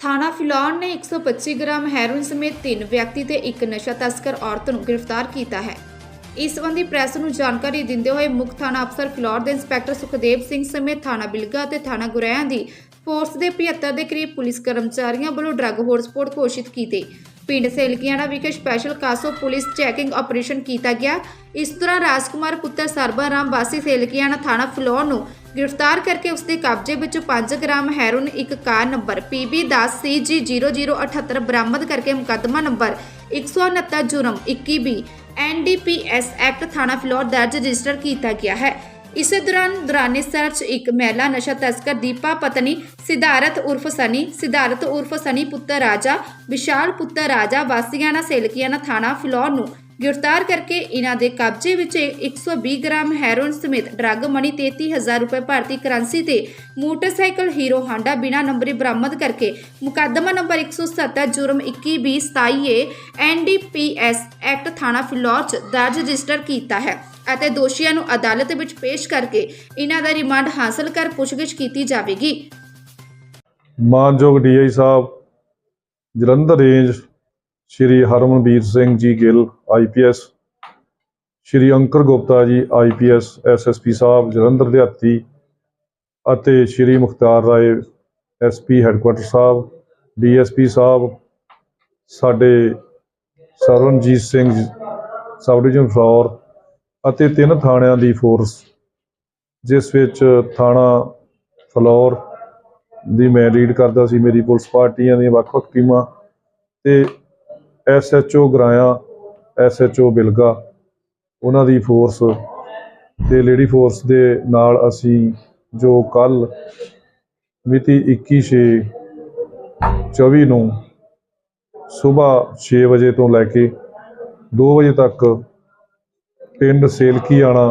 ਥਾਣਾ ਫਿਲੌਰ ਨੇ 125 gram heroin ਸਮੇਤ ਤਿੰਨ ਵਿਅਕਤੀ ਤੇ ਇੱਕ ਨਸ਼ਾ ਤਸਕਰ ਔਰਤ ਨੂੰ ਗ੍ਰਿਫਤਾਰ ਕੀਤਾ ਹੈ। ਇਸ ਸੰਬੰਧੀ ਪ੍ਰੈਸ ਨੂੰ ਜਾਣਕਾਰੀ ਦਿੰਦੇ ਹੋਏ ਮੁੱਖ ਥਾਣਾ ਅਫਸਰ ਫਿਲੌਰ ਦੇ ਇੰਸਪੈਕਟਰ ਸੁਖਦੇਵ ਸਿੰਘ ਸਮੇਤ ਥਾਣਾ ਬਿਲਗਾ ਅਤੇ ਥਾਣਾ ਗੁਰੈਆਂ ਦੀ ਫੋਰਸ ਦੇ 75 ਦੇ ਕਰੀਬ ਪੁਲਿਸ ਕਰਮਚਾਰੀਆਂ ਵੱਲੋਂ ਡਰੱਗ ਹੌਟਸਪੌਟ ਘੋਸ਼ਿਤ ਕੀਤੇ। ਪਿੰਡ ਸੇਲਕੀਆਣਾ ਵਿਖੇ special CASO police checking operation ਕੀਤਾ ਗਿਆ। ਇਸ ਦੌਰਾਨ ਰਾਜਕੁਮਾਰ ਪੁੱਤਰ ਸਰਬਾ ਰਾਮ ਵਾਸੀ ਸੇਲਕੀਆਣਾ ਥਾਣਾ ਫਲੋਰ ਨੂੰ ਗ੍ਰਿਫਤਾਰ ਕਰਕੇ ਉਸ ਦੇ ਕਬਜ਼ੇ ਵਿੱਚੋਂ 5 ਗ੍ਰਾਮ ਹੈਰੋਨ ਇੱਕ ਕਾਰ ਨੰਬਰ PB10CG0078 ਬਰਾਮਦ ਕਰਕੇ ਮੁਕੱਦਮਾ ਨੰਬਰ 169 ਜੁਰਮ 21B ਐਨਡੀਪੀਐਸ ਐਕਟ ਥਾਣਾ ਫਲੋਰ ਦਰਜ ਰਜਿਸਟਰ ਕੀਤਾ ਗਿਆ ਹੈ। ਇਸੇ ਦੌਰਾਨ ਦੌਰਾਨੇ ਸਰਚ ਇੱਕ ਮਹਿਲਾ, ਨਸ਼ਾ ਤਸਕਰ ਦੀਪਾ ਪਤਨੀ, ਸਿਧਾਰਥ ਉਰਫ ਸਨੀ, ਸਿਧਾਰਥ ਉਰਫ ਸਨੀ ਪੁੱਤਰ ਰਾਜਾ, ਵਿਸ਼ਾਲ ਪੁੱਤਰ ਰਾਜਾ, ਵਾਸੀਆਣਾ ਸੇਲਕੀਆਣਾ ਥਾਣਾ ਫਲੋਰ ਨੂੰ ਗ੍ਰਿਫਤਾਰ ਕਰਕੇ ਇਹਨਾਂ ਦੇ ਕਬਜ਼ੇ ਵਿੱਚ 120 ਗ੍ਰਾਮ ਹੈਰੋਇਨ ਸਮੇਤ ਡਰੱਗ ਮਨੀ 33000 ਰੁਪਏ ਭਾਰਤੀ ਕਰੰਸੀ ਤੇ ਮੋਟਰਸਾਈਕਲ ਹੀਰੋ ਹਾਂਡਾ ਬਿਨਾ ਨੰਬਰੀ ਬਰਾਮਦ ਕਰਕੇ ਮੁਕੱਦਮਾ ਨੰਬਰ 107 ਜੁਰਮ 21 27 ਏ ਐਨਡੀਪੀਐਸ ਐਕਟ ਥਾਣਾ ਫਿਲੌਰ ਚ ਦਰਜ ਰਜਿਸਟਰ ਕੀਤਾ ਹੈ ਅਤੇ ਦੋਸ਼ੀਆਂ ਨੂੰ ਅਦਾਲਤ ਵਿੱਚ ਪੇਸ਼ ਕਰਕੇ ਇਹਨਾਂ ਦਾ ਰਿਮਾਂਡ ਹਾਸਲ ਕਰ ਪੁੱਛਗਿੱਛ ਕੀਤੀ ਜਾਵੇਗੀ। ਮਾਨਯੋਗ ਡੀਆਈ ਸਾਹਿਬ, Jalandhar range Shri Harmanveer Singh ji Gill IPS Shri Ankur Gupta ji IPS SSP ਸਾਹਿਬ, ਜਲੰਧਰ ਦਿਹਾਤੀ ਅਤੇ ਸ਼੍ਰੀ ਮੁਖਤਾਰ ਰਾਏ ਐਸਪੀ ਹੈੱਡਕੁਆਟਰ ਸਾਹਿਬ ਡੀਐਸਪੀ ਸਾਹਿਬ, ਸਾਡੇ ਸਰਵਨਜੀਤ ਸਿੰਘ ਸਬ ਡਿਵੀਜ਼ਨ ਫਲੋਰ ਅਤੇ ਤਿੰਨ ਥਾਣਿਆਂ ਦੀ ਫੋਰਸ, ਜਿਸ ਵਿੱਚ ਥਾਣਾ ਫਲੋਰ ਦੀ ਮੈਂ ਲੀਡ ਕਰਦਾ ਸੀ, ਮੇਰੀ ਪੁਲਿਸ ਪਾਰਟੀਆਂ ਦੀਆਂ ਵੱਖ-ਵੱਖ ਟੀਮਾਂ ਤੇ ਐਸਐਚਓ ਗਰਾਇਆ ਐਸਐਚਓ ਬਿਲਗਾ, ਉਹਨਾਂ ਦੀ ਫੋਰਸ ਤੇ ਲੇਡੀ ਫੋਰਸ ਦੇ ਨਾਲ ਅਸੀਂ ਜੋ ਕੱਲ ਮਿਤੀ 21 24 ਨੂੰ ਸਵੇਰ 6 ਵਜੇ ਤੋਂ ਲੈ ਕੇ 2 ਵਜੇ ਤੱਕ ਪਿੰਡ ਸੇਲਕੀਆਣਾ,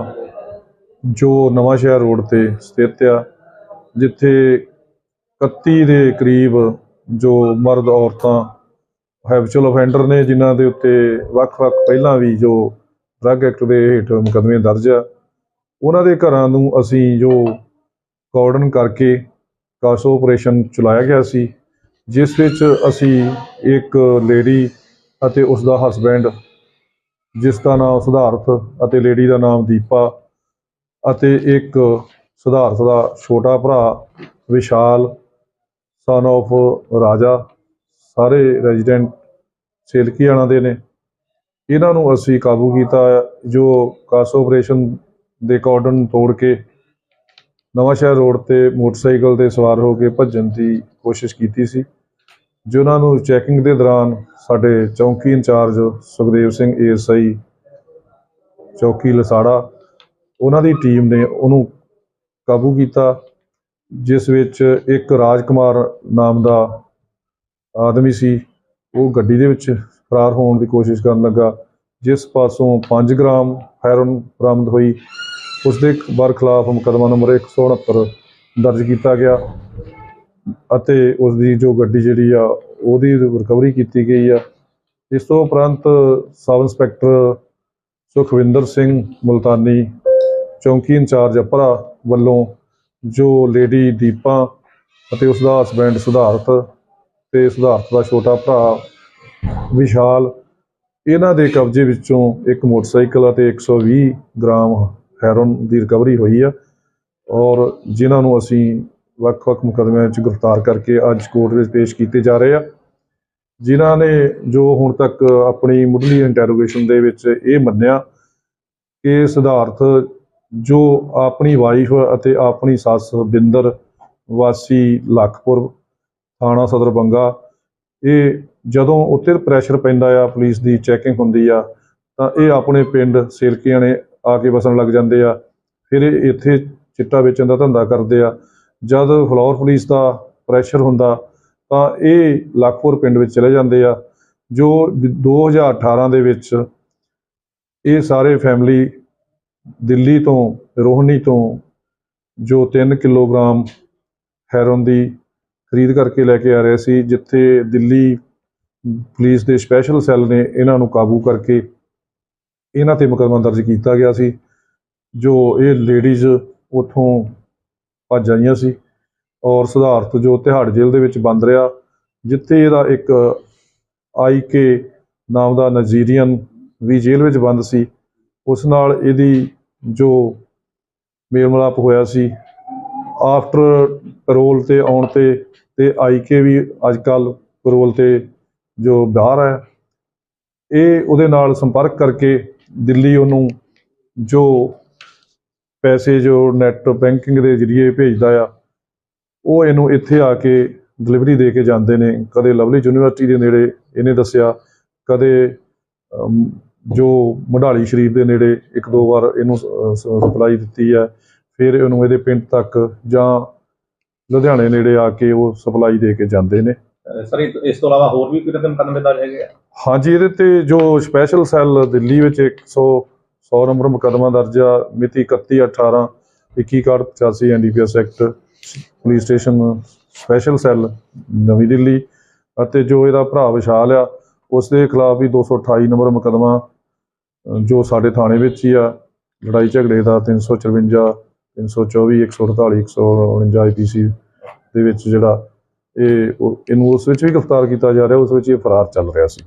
ਜੋ ਨਵਾਂ ਸ਼ਹਿਰ ਰੋਡ ਤੇ ਸਥਿਤ ਆ, ਜਿੱਥੇ 31 ਦੇ ਕਰੀਬ ਜੋ ਮਰਦ ਔਰਤਾਂ ਹੈਬਚੁਅਲ ਅਫੈਂਡਰ ਨੇ ਜਿਨ੍ਹਾਂ ਦੇ ਉੱਤੇ ਵੱਖ-ਵੱਖ ਪਹਿਲਾਂ ਵੀ ਜੋ ਡਰੱਗ ਐਕਟ ਦੇ ਹੇਠ ਮੁਕੱਦਮੇ ਦਰਜ ਆ, ਉਹਨਾਂ ਦੇ ਘਰਾਂ ਨੂੰ ਅਸੀਂ ਜੋ ਕਾਰਡਨ ਕਰਕੇ ਕਾਸੋ ਆਪਰੇਸ਼ਨ ਚਲਾਇਆ ਗਿਆ ਸੀ, ਜਿਸ ਵਿੱਚ ਅਸੀਂ ਇੱਕ ਲੇਡੀ ਅਤੇ ਉਸ ਦਾ ਹਸਬੈਂਡ ਜਿਸ ਦਾ ਨਾਮ ਸਿਧਾਰਥ ਅਤੇ ਲੇਡੀ ਦਾ ਨਾਮ ਦੀਪਾ ਅਤੇ ਇੱਕ ਸਿਧਾਰਥ ਦਾ ਛੋਟਾ ਭਰਾ, ਵਿਸ਼ਾਲ ਸਨ of ਰਾਜਾ ਸਾਰੇ ਰੈਜ਼ੀਡੈਂਟ ਸੇਲਕੀਆਣਾ ਦੇ ਨੇ। ਇਹਨਾਂ ਨੂੰ ਅਸੀਂ ਕਾਬੂ ਕੀਤਾ ਜੋ ਕਾਸ ਆਪਰੇਸ਼ਨ ਦੇ ਕਾਰਡਨ ਤੋੜ ਕੇ ਨਵਾਂਸ਼ਹਿਰ ਰੋਡ ਤੇ ਮੋਟਰਸਾਈਕਲ ਤੇ ਸਵਾਰ ਹੋ ਕੇ ਭੱਜਣ ਦੀ ਕੋਸ਼ਿਸ਼ ਕੀਤੀ ਸੀ ਜਿਨ੍ਹਾਂ ਨੂੰ ਚੈਕਿੰਗ ਦੇ ਦੌਰਾਨ ਸਾਡੇ ਚੌਕੀ ਇੰਚਾਰਜ ਸੁਖਦੇਵ ਸਿੰਘ ਏਐਸਆਈ ਚੌਕੀ ਲਸਾੜਾ, ਉਹਨਾਂ ਦੀ ਟੀਮ ਨੇ ਉਹਨੂੰ ਕਾਬੂ ਕੀਤਾ, ਜਿਸ ਵਿੱਚ ਇੱਕ ਰਾਜਕੁਮਾਰ ਨਾਮ ਦਾ ਆਦਮੀ ਸੀ, ਉਹ ਗੱਡੀ ਦੇ ਵਿੱਚ ਫਰਾਰ ਹੋਣ ਦੀ ਕੋਸ਼ਿਸ਼ ਕਰਨ ਲੱਗਾ। ਜਿਸ ਪਾਸੋਂ 5 ਗ੍ਰਾਮ ਹੈਰੋਨ ਬਰਾਮਦ ਹੋਈ, ਉਸ ਦੇ ਖਿਲਾਫ ਮੁਕੱਦਮਾ ਨੰਬਰ 169 ਦਰਜ ਕੀਤਾ ਗਿਆ ਅਤੇ ਉਸ ਦੀ ਜੋ ਗੱਡੀ ਜਿਹੜੀ ਆ, ਉਹਦੀ ਰਿਕਵਰੀ ਕੀਤੀ ਗਈ ਆ। ਇਸ ਤੋਂ ਉਪਰੰਤ ਸਬ ਇੰਸਪੈਕਟਰ ਸੁਖਵਿੰਦਰ ਸਿੰਘ ਮੁਲਤਾਨੀ, ਚੌਂਕੀ ਇੰਚਾਰਜ ਅਪਰਾ ਵੱਲੋਂ ਜੋ ਲੇਡੀ ਦੀਪਾ ਅਤੇ ਉਸ ਦਾ ਹਸਬੈਂਡ ਸਿਧਾਰਥ ਤੇ ਸਿਧਾਰਥ ਦਾ ਛੋਟਾ ਭਰਾ ਵਿਸ਼ਾਲ, ਇਹਨਾਂ ਦੇ ਕਬਜ਼ੇ ਵਿੱਚੋਂ ਇੱਕ ਮੋਟਰਸਾਈਕਲ ਅਤੇ 120 ਗ੍ਰਾਮ ਹੈਰੋਨ ਦੀ ਰਿਕਵਰੀ ਹੋਈ ਆ ਔਰ ਜਿਨ੍ਹਾਂ ਨੂੰ ਅਸੀਂ ਵੱਖ-ਵੱਖ ਮੁਕੱਦਮਿਆਂ ਵਿੱਚ ਗ੍ਰਿਫਤਾਰ ਕਰਕੇ ਅੱਜ ਕੋਰਟ ਵਿੱਚ ਪੇਸ਼ ਕੀਤੇ ਜਾ ਰਹੇ ਆ। ਜਿਨ੍ਹਾਂ ਨੇ ਜੋ ਹੁਣ ਤੱਕ ਆਪਣੀ ਮੁੱਢਲੀ ਇੰਟਰੋਗੇਸ਼ਨ ਦੇ ਵਿੱਚ ਇਹ ਮੰਨਿਆ ਕਿ ਸਿਧਾਰਥ ਜੋ ਆਪਣੀ ਵਾਈਫ ਅਤੇ ਆਪਣੀ ਸੱਸ ਬਿੰਦਰ ਵਾਸੀ ਲਖਪੁਰ ਥਾਣਾ ਸਦਰ ਬੰਗਾ। ਇਹ ਜਦੋਂ ਉੱਤੇ ਪ੍ਰੈਸ਼ਰ ਪੈਂਦਾ ਆ ਪੁਲਿਸ ਦੀ ਚੈਕਿੰਗ ਹੁੰਦੀ ਆ, ਤਾਂ ਇਹ ਆਪਣੇ ਪਿੰਡ ਸੇਲਕੀਆਣੇ ਆ ਕੇ ਵਸਣ ਲੱਗ ਜਾਂਦੇ ਆ। ਫਿਰ ਇਹ ਇੱਥੇ ਚਿੱਟਾ ਵੇਚਣ ਦਾ ਧੰਦਾ ਕਰਦੇ ਆ। ਜਦ ਫਲੋਰ ਪੁਲਿਸ ਦਾ ਪ੍ਰੈਸ਼ਰ ਹੁੰਦਾ, ਤਾਂ ਇਹ ਲੱਖਪੁਰ ਪਿੰਡ ਵਿੱਚ ਚਲੇ ਜਾਂਦੇ ਆ, ਜੋ 2018 ਦੇ ਵਿੱਚ ਇਹ ਸਾਰੇ ਫੈਮਿਲੀ ਦਿੱਲੀ ਤੋਂ ਰੋਹਣੀ ਤੋਂ, ਜੋ 3 ਕਿਲੋਗ੍ਰਾਮ ਹੈਰੋਨ ਦੀ ਖਰੀਦ ਕਰਕੇ ਲੈ ਕੇ ਆ ਰਹੇ ਸੀ, ਜਿੱਥੇ ਦਿੱਲੀ ਪੁਲਿਸ ਦੇ ਸਪੈਸ਼ਲ ਸੈੱਲ ਨੇ ਇਹਨਾਂ ਨੂੰ ਕਾਬੂ ਕਰਕੇ ਇਹਨਾਂ ਤੇ ਮੁਕੱਦਮਾ ਦਰਜ ਕੀਤਾ ਗਿਆ ਸੀ, ਜੋ ਇਹ ਲੇਡੀਜ਼ ਉੱਥੋਂ ਭੱਜ ਆਈਆਂ ਸੀ ਔਰ ਸਿਧਾਰਥ ਜੋ ਤਿਹਾੜ ਜੇਲ੍ਹ ਦੇ ਵਿੱਚ ਬੰਦ ਰਿਹਾ, ਜਿੱਥੇ ਇਹਦਾ ਇੱਕ ਆਈਕੇ ਨਾਮ ਦਾ ਨਜ਼ੀਰੀਅਨ ਵੀ ਜੇਲ੍ਹ ਵਿੱਚ ਬੰਦ ਸੀ, ਉਸ ਨਾਲ ਇਹਦੀ ਜੋ ਮੇਲ ਮਿਲਾਪ ਹੋਇਆ ਸੀ ਆਫਟਰ ਪੈਰੋਲ ਤੇ ਆਉਣ ਤੇ ਤੇ ਆਈਕੇ ਵੀ ਅੱਜ ਕੱਲ ਪੈਰੋਲ ਤੇ ਜੋ ਬਾਹਰ ਹੈ। ਇਹ ਉਹਦੇ ਨਾਲ ਸੰਪਰਕ ਕਰਕੇ ਦਿੱਲੀ ਉਹਨੂੰ ਜੋ ਪੈਸੇ ਜੋ ਨੈਟ ਬੈਂਕਿੰਗ ਦੇ ਜ਼ਰੀਏ ਭੇਜਦਾ ਆ, ਉਹ ਇਹਨੂੰ ਇੱਥੇ ਆ ਕੇ ਡਿਲੀਵਰੀ ਦੇ ਕੇ ਜਾਂਦੇ ਨੇ। ਕਦੇ ਲਵਲੀ ਯੂਨੀਵਰਸਿਟੀ ਦੇ ਨੇੜੇ ਇਹਨੇ ਦੱਸਿਆ, ਕਦੇ ਜੋ ਮਢਾਲੀ ਸ਼ਰੀਫ ਦੇ ਨੇੜੇ ਇੱਕ ਦੋ ਵਾਰ ਇਹਨੂੰ ਸਪਲਾਈ ਦਿੱਤੀ ਹੈ। ਫਿਰ ਇਹਨੂੰ ਇਹਦੇ ਪਿੰਡ ਤੱਕ ਜਾਂ ਲੁਧਿਆਣੇ ਨੇੜੇ ਆ ਕੇ ਉਹ ਸਪਲਾਈ ਦੇ ਕੇ ਜਾਂਦੇ ਨੇ। ਸਰ ਇਸ ਤੋਂ ਇਲਾਵਾ ਹੋਰ ਵੀ ਕਿਤੇ ਮੁਕੱਦਮੇ ਦਰਜ ਹੈਗੇ ਆ? ਹਾਂਜੀ ਇਹਦੇ ਤੇ ਜੋ ਸਪੈਸ਼ਲ ਸੈੱਲ ਦਿੱਲੀ ਵਿੱਚ 100 100 ਨੰਬਰ ਮੁਕੱਦਮਾ ਦਰਜ ਆ ਮਿਤੀ 31 18 2185 NDPS act police station special cell ਨਵੀਂ ਦਿੱਲੀ। ਅਤੇ ਜੋ ਇਹਦਾ ਭਰਾ ਵਿਸ਼ਾਲ ਆ ਉਸ ਦੇ ਖਿਲਾਫ ਵੀ 228 ਨੰਬਰ ਮੁਕੱਦਮਾ ਜੋ ਸਾਡੇ ਥਾਣੇ ਵਿੱਚ ਹੀ ਆ ਲੜਾਈ ਝਗੜੇ ਦਾ 354 324 148 149 ਆਈਪੀਸੀ ਦੇ ਵਿੱਚ ਜਿਹੜਾ ਇਹ ਇਹਨੂੰ ਉਸ ਵਿੱਚ ਵੀ ਗ੍ਰਿਫਤਾਰ ਕੀਤਾ ਜਾ ਰਿਹਾ, ਉਸ ਵਿੱਚ ਇਹ ਫਰਾਰ ਚੱਲ ਰਿਹਾ ਸੀ।